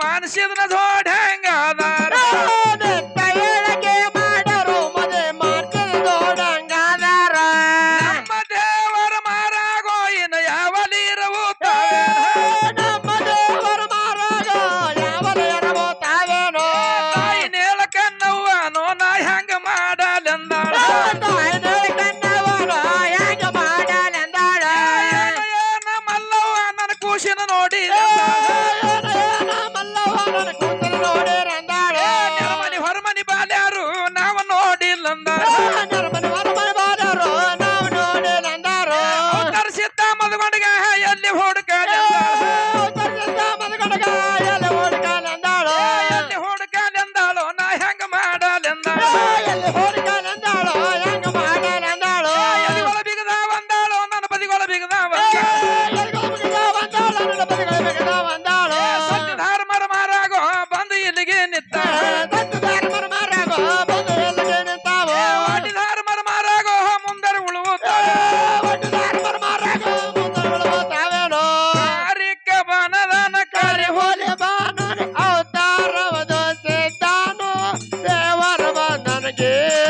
ಮಾನಸಿದನ ದೊಡ್ಡ ಹೆಂಗಾದಾರ ಕೈಯೊಳಗೆ ಮಾಡರು ಮದೆ ಮಾಡ್ತಿದ ದೊಡ್ಡ ನಮ್ಮ ದೇವರ ಮಾರಾಗೋಯಿನ ಯಾವ ನೀರವು ನಮ್ಮ ದೇವರ ಮಾರಾಗ ತಾಯಿ ನಾ ಹೆಂಗ ತಾಯಿ ಕೂಸಿನ ನೋಡಿ ಹೊರಮನಿ ಬಾಲ್ಯಾರು ನಾವ ನೋಡಿಲ್ಲಂದ